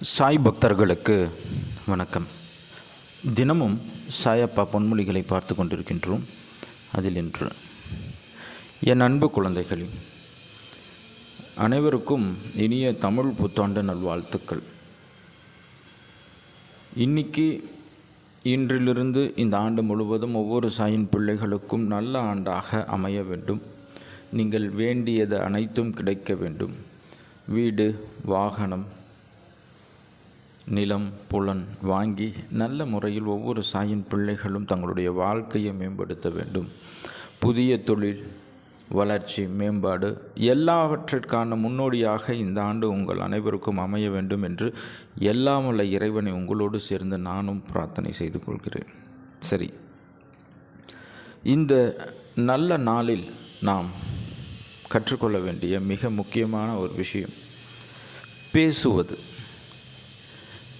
சாய் பக்தர்களுக்கு வணக்கம். தினமும் சாயப்பா பொன்மொழிகளை பார்த்து கொண்டிருக்கின்றோம். அதில் இன்று என் அன்பு குழந்தைகளே அனைவருக்கும் இனிய தமிழ் புத்தாண்டு நல்வாழ்த்துக்கள். இன்னைக்கு இன்றிலிருந்து இந்த ஆண்டு முழுவதும் ஒவ்வொரு சாயின் பிள்ளைகளுக்கும் நல்ல ஆண்டாக அமைய வேண்டும். நீங்கள் வேண்டியது அனைத்தும் கிடைக்க வேண்டும். வீடு வாகனம் நிலம் புலன் வாங்கி நல்ல முறையில் ஒவ்வொரு சாயின் பிள்ளைகளும் தங்களுடைய வாழ்க்கையை மேம்படுத்த வேண்டும். புதிய தொழில் வளர்ச்சி மேம்பாடு எல்லாவற்றிற்கான முன்னோடியாக இந்த ஆண்டு உங்கள் அனைவருக்கும் அமைய வேண்டும் என்று எல்லாம் உள்ள இறைவனை உங்களோடு சேர்ந்து நானும் பிரார்த்தனை செய்து கொள்கிறேன். சரி. இந்த நல்ல நாளில் நாம் கற்றுக்கொள்ள வேண்டிய மிக முக்கியமான ஒரு விஷயம் பேசுவது.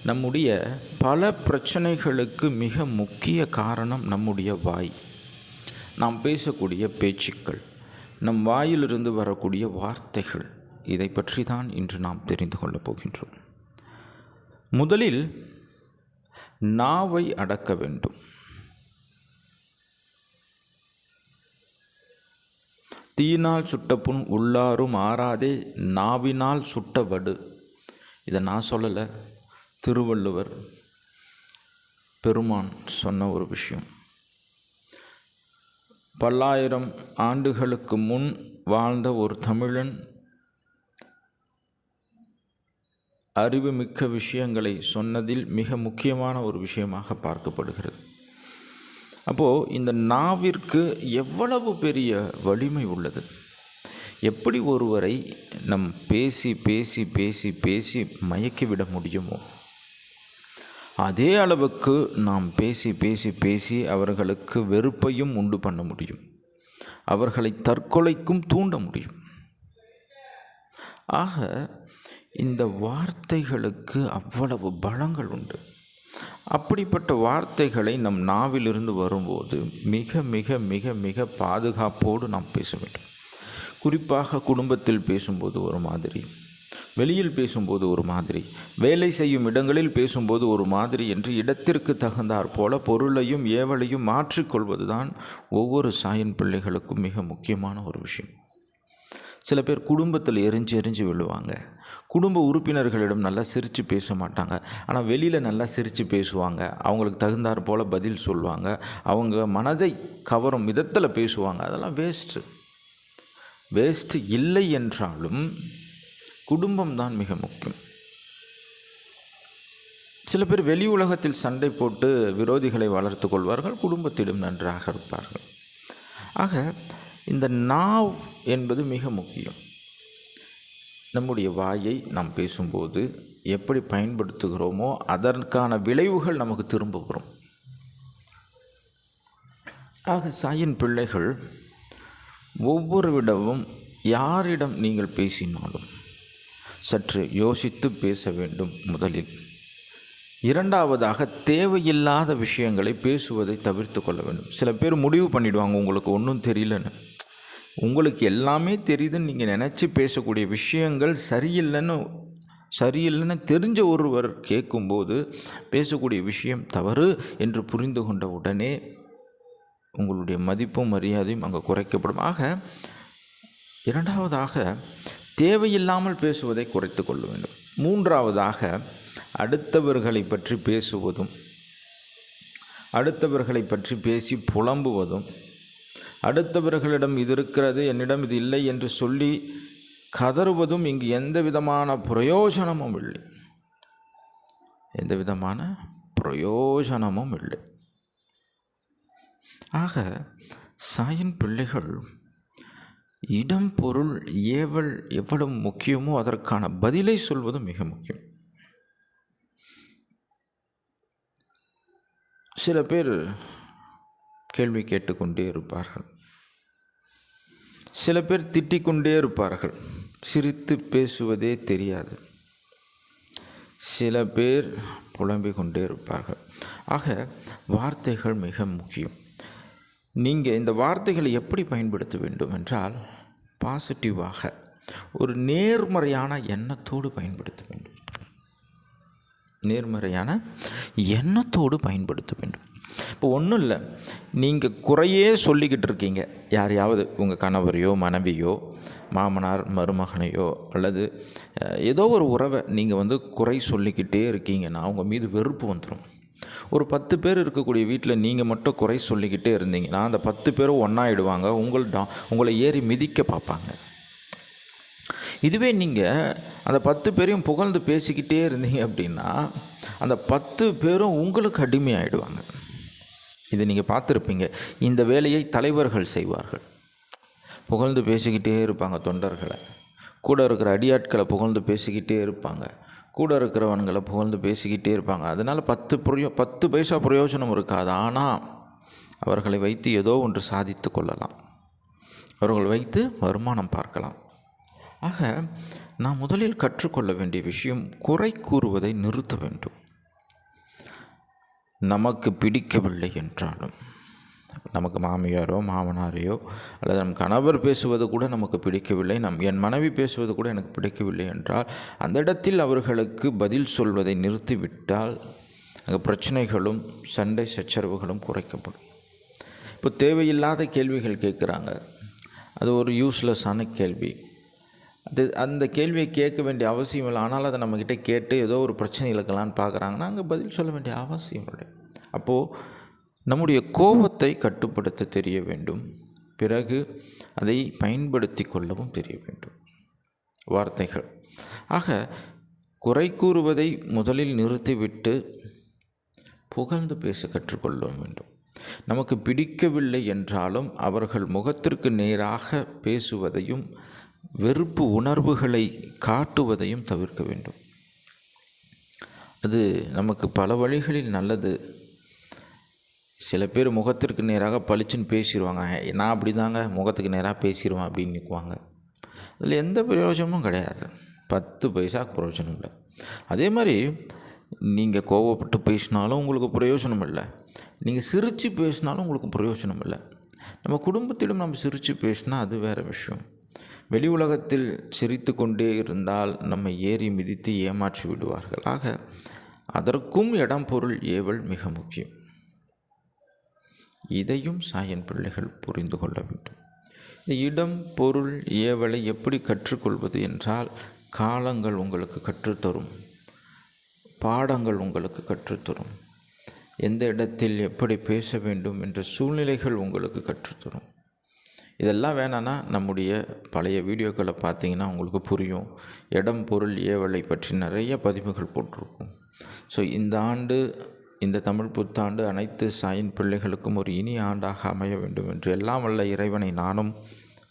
நம்முடைய பல பிரச்சனைகளுக்கு மிக முக்கிய காரணம் நம்முடைய வாய். நாம் பேசக்கூடிய பேச்சுக்கள் நம் வாயிலிருந்து வரக்கூடிய வார்த்தைகள் இதை பற்றி தான் இன்று நாம் தெரிந்து கொள்ளப் போகின்றோம். முதலில் நாவை அடக்க வேண்டும். தீயினால் சுட்ட புண் உள்ளாரும் ஆறாதே நாவினால் சுட்ட வடு. இதை நான் சொல்லலை. திருவள்ளுவர் பெருமான் சொன்ன ஒரு விஷயம். பல்லாயிரம் ஆண்டுகளுக்கு முன் வாழ்ந்த ஒரு தமிழன் அறிவுமிக்க விஷயங்களை சொன்னதில் மிக முக்கியமான ஒரு விஷயமாக பார்க்கப்படுகிறது. அப்போது இந்த நாவிற்கு எவ்வளவு பெரிய வலிமை உள்ளது? எப்படி ஒருவரை நம் பேசி பேசி பேசி பேசி மயக்கிவிட முடியுமோ? அதே அளவுக்கு நாம் பேசி பேசி பேசி அவர்களுக்கு வெறுப்பையும் உண்டு பண்ண முடியும். அவர்களை தற்கொலைக்கும் தூண்ட முடியும். ஆக இந்த வார்த்தைகளுக்கு அவ்வளவு பலங்கள் உண்டு. அப்படிப்பட்ட வார்த்தைகளை நம் நாவிலிருந்து வரும்போது மிக மிக மிக மிக பாதுகாப்போடு நாம் பேச வேண்டும். குறிப்பாக குடும்பத்தில் பேசும்போது ஒரு மாதிரி. வெளியில் பேசும்போது ஒரு மாதிரி வேலை செய்யும் இடங்களில் பேசும்போது ஒரு மாதிரி என்று இடத்திற்கு தகுந்தாற் போல பொருளையும் ஏவலையும் மாற்றிக்கொள்வதுதான் ஒவ்வொரு சாயின் பிள்ளைகளுக்கும் மிக முக்கியமான ஒரு விஷயம். சில பேர் குடும்பத்தில் எரிஞ்சு எரிஞ்சு விழுவாங்க. குடும்ப உறுப்பினர்களிடம் நல்லா சிரித்து பேச மாட்டாங்க. ஆனால் வெளியில் நல்லா சிரித்து பேசுவாங்க. அவங்களுக்கு தகுந்தாற் போல் பதில் சொல்லுவாங்க அவங்க மனதை கவரும் விதத்தில் பேசுவாங்க. அதெல்லாம் வேஸ்ட்டு வேஸ்ட்டு இல்லை என்றாலும் குடும்பம் தான் மிக முக்கியம். சில பேர் வெளி உலகத்தில் சண்டை போட்டு விரோதிகளை வளர்த்து கொள்வார்கள் குடும்பத்திலும் நன்றாக இருப்பார்கள். ஆக இந்த நாவ் என்பது மிக முக்கியம். நம்முடைய வாயை நாம் பேசும்போது எப்படி பயன்படுத்துகிறோமோ அதற்கான விளைவுகள் நமக்கு திரும்ப வரும். ஆக சாயின் பிள்ளைகள் ஒவ்வொரு விடவும் யாரிடம் நீங்கள் பேசினாலும் சற்று யோசித்து பேச வேண்டும் முதலில். இரண்டாவதாக தேவையில்லாத விஷயங்களை பேசுவதை தவிர்த்து கொள்ள வேண்டும். சில பேர் முடிவு பண்ணிவிடுவாங்க உங்களுக்கு ஒன்றும் தெரியலன்னு. உங்களுக்கு எல்லாமே தெரியுதுன்னு நீங்கள் நினச்சி பேசக்கூடிய விஷயங்கள் சரியில்லைன்னு சரியில்லைன்னு தெரிஞ்ச ஒருவர் கேட்கும்போது பேசக்கூடிய விஷயம் தவறு என்று புரிந்து கொண்ட உடனே உங்களுடைய மதிப்பும் மரியாதையும் அங்கே குறைக்கப்படும். ஆக இரண்டாவதாக தேவையில்லாமல் பேசுவதை குறைத்து கொள்ள வேண்டும். மூன்றாவதாக அடுத்தவர்களை பற்றி பேசுவதும் அடுத்தவர்களை பற்றி பேசி புலம்புவதும் அடுத்தவர்களிடம் இது இருக்கிறது என்னிடம் இது இல்லை என்று சொல்லி கதறுவதும் இங்கு எந்த விதமான பிரயோஜனமும் இல்லை. எந்த விதமான பிரயோஜனமும் இல்லை. ஆக சாயின் பிள்ளைகள் இடம் பொருள் ஏவல் எவ்வளவு முக்கியமோ அதற்கான பதிலை சொல்வது மிக முக்கியம். சில பேர் கேள்வி கேட்டுக்கொண்டே இருப்பார்கள். சில பேர் திட்டிக்கொண்டே இருப்பார்கள். சிரித்து பேசுவதே தெரியாது. சில பேர் புலம்பிக் கொண்டே இருப்பார்கள். ஆக வார்த்தைகள் மிக முக்கியம். நீங்கள் இந்த வார்த்தைகளை எப்படி பயன்படுத்த வேண்டும் என்றால் பாசிட்டிவாக ஒரு நேர்மறையான எண்ணத்தோடு பயன்படுத்த வேண்டும். நேர்மறையான எண்ணத்தோடு பயன்படுத்த வேண்டும். இப்போ ஒன்றும் இல்லை. நீங்கள் குறையே சொல்லிக்கிட்டு இருக்கீங்க. யாரையாவது உங்கள் கணவரையோ மனைவியோ மாமனார் மருமகனையோ அல்லது ஏதோ ஒரு உறவை நீங்கள் வந்து குறை சொல்லிக்கிட்டே இருக்கீங்கன்னா உங்கள் மீது வெறுப்பு வந்துடும் ஒரு பத்து பேர் இருக்கக்கூடிய வீட்டில் நீங்கள் மட்டும் குறை சொல்லிக்கிட்டே இருந்தீங்கன்னா அந்த பத்து பேரும் ஒன்றாயிடுவாங்க உங்கள் டா உங்களை ஏறி மிதிக்க பார்ப்பாங்க. இதுவே நீங்கள் அந்த பத்து பேரையும் புகழ்ந்து பேசிக்கிட்டே இருந்தீங்க அப்படின்னா அந்த பத்து பேரும் உங்களுக்கு அடிமையாயிடுவாங்க. இது நீங்கள் பார்த்துருப்பீங்க. இந்த வேலையை தலைவர்கள் செய்வார்கள். புகழ்ந்து பேசிக்கிட்டே இருப்பாங்க தொண்டர்களை. கூட இருக்கிற அடியாட்களை புகழ்ந்து பேசிக்கிட்டே இருப்பாங்க. கூட இருக்கிறவன்களை புகழ்ந்து பேசிக்கிட்டே இருப்பாங்க. அதனால் பத்து பிரயோ பத்து பைசா பிரயோஜனம் இருக்காது. ஆனால் அவர்களை வைத்து ஏதோ ஒன்று சாதித்து கொள்ளலாம். அவர்கள் வைத்து வருமானம் பார்க்கலாம். ஆக நாம் முதலில் கற்றுக்கொள்ள வேண்டிய விஷயம் குறை கூறுவதை நிறுத்த வேண்டும். நமக்கு பிடிக்கவில்லை என்றாலும். நமக்கு மாமியாரோ மாமனாரையோ அல்லது நம் கணவர் பேசுவது கூட நமக்கு பிடிக்கவில்லை நம் என் மனைவி பேசுவது கூட எனக்கு பிடிக்கவில்லை என்றால் அந்த இடத்தில் அவர்களுக்கு பதில் சொல்வதை நிறுத்திவிட்டால் அங்கே பிரச்சனைகளும் சண்டை சச்சரவுகளும் குறைக்கப்படும். இப்போ தேவையில்லாத கேள்விகள் கேட்குறாங்க. அது ஒரு யூஸ்லெஸ்ஸான கேள்வி. அது அந்த கேள்வியை கேட்க வேண்டிய அவசியம் இல்லை. ஆனால் அதை நம்மக்கிட்ட கேட்டு ஏதோ ஒரு பிரச்சனை இழக்கலான்னு பார்க்குறாங்கன்னா அங்கே பதில் சொல்ல வேண்டிய அவசியம் இல்லை. அப்போது நம்முடைய கோபத்தை கட்டுப்படுத்த தெரிய வேண்டும். பிறகு அதை பயன்படுத்தி கொள்ளவும் தெரிய வேண்டும். வார்த்தைகள். ஆக குறை கூறுவதை முதலில் நிறுத்திவிட்டு புகழ்ந்து பேச கற்றுக்கொள்ள வேண்டும். நமக்கு பிடிக்கவில்லை என்றாலும் அவர்கள் முகத்திற்கு நேராக பேசுவதையும் வெறுப்பு உணர்வுகளை காட்டுவதையும் தவிர்க்க வேண்டும். அது நமக்கு பல வழிகளில் நல்லது. சில பேர் முகத்திற்கு நேராக பளிச்சுன்னு பேசிடுவாங்க நான் அப்படி தாங்க முகத்துக்கு நேராக பேசிடுவேன் அப்படின்னு நிற்குவாங்க அதில் எந்த பிரயோஜனமும் கிடையாது. பத்து பைசா பிரயோஜனம் இல்லை. அதே மாதிரி நீங்கள் கோவப்பட்டு பேசினாலும் உங்களுக்கு பிரயோஜனம் இல்லை. நீங்கள் சிரித்து பேசினாலும் உங்களுக்கு பிரயோஜனம் இல்லை. நம்ம குடும்பத்திடம் நம்ம சிரித்து பேசினா அது வேறு விஷயம். வெளி உலகத்தில் சிரித்து கொண்டே இருந்தால் நம்ம ஏறி மிதித்து ஏமாற்றி விடுவார்கள். ஆக அதற்கும் இடம் பொருள் ஏவல் மிக முக்கியம். இதையும் சாயன் பிள்ளைகள் புரிந்து கொள்ள வேண்டும். இந்த இடம் பொருள் ஏவலை எப்படி கற்றுக்கொள்வது என்றால் காலங்கள் உங்களுக்கு கற்றுத்தரும். பாடங்கள் உங்களுக்கு கற்றுத்தரும். எந்த இடத்தில் எப்படி பேச வேண்டும் என்ற சூழ்நிலைகள் உங்களுக்கு கற்றுத்தரும். இதெல்லாம் வேணான்னா நம்முடைய பழைய வீடியோக்களை பார்த்தீங்கன்னா உங்களுக்கு புரியும். இடம் பொருள் ஏவலை பற்றி நிறைய பதிவுகள் போட்டிருக்கும். ஸோ இந்த ஆண்டு இந்த தமிழ் புத்தாண்டு அனைத்து சாயின் பிள்ளைகளுக்கும் ஒரு இனிய ஆண்டாக அமைய வேண்டும் என்று எல்லாம் வல்ல இறைவனை நானும்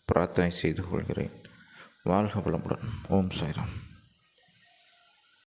பிரார்த்தனை செய்து கொள்கிறேன். வாழ்க வளமுடன். ஓம் சாய்ராம்.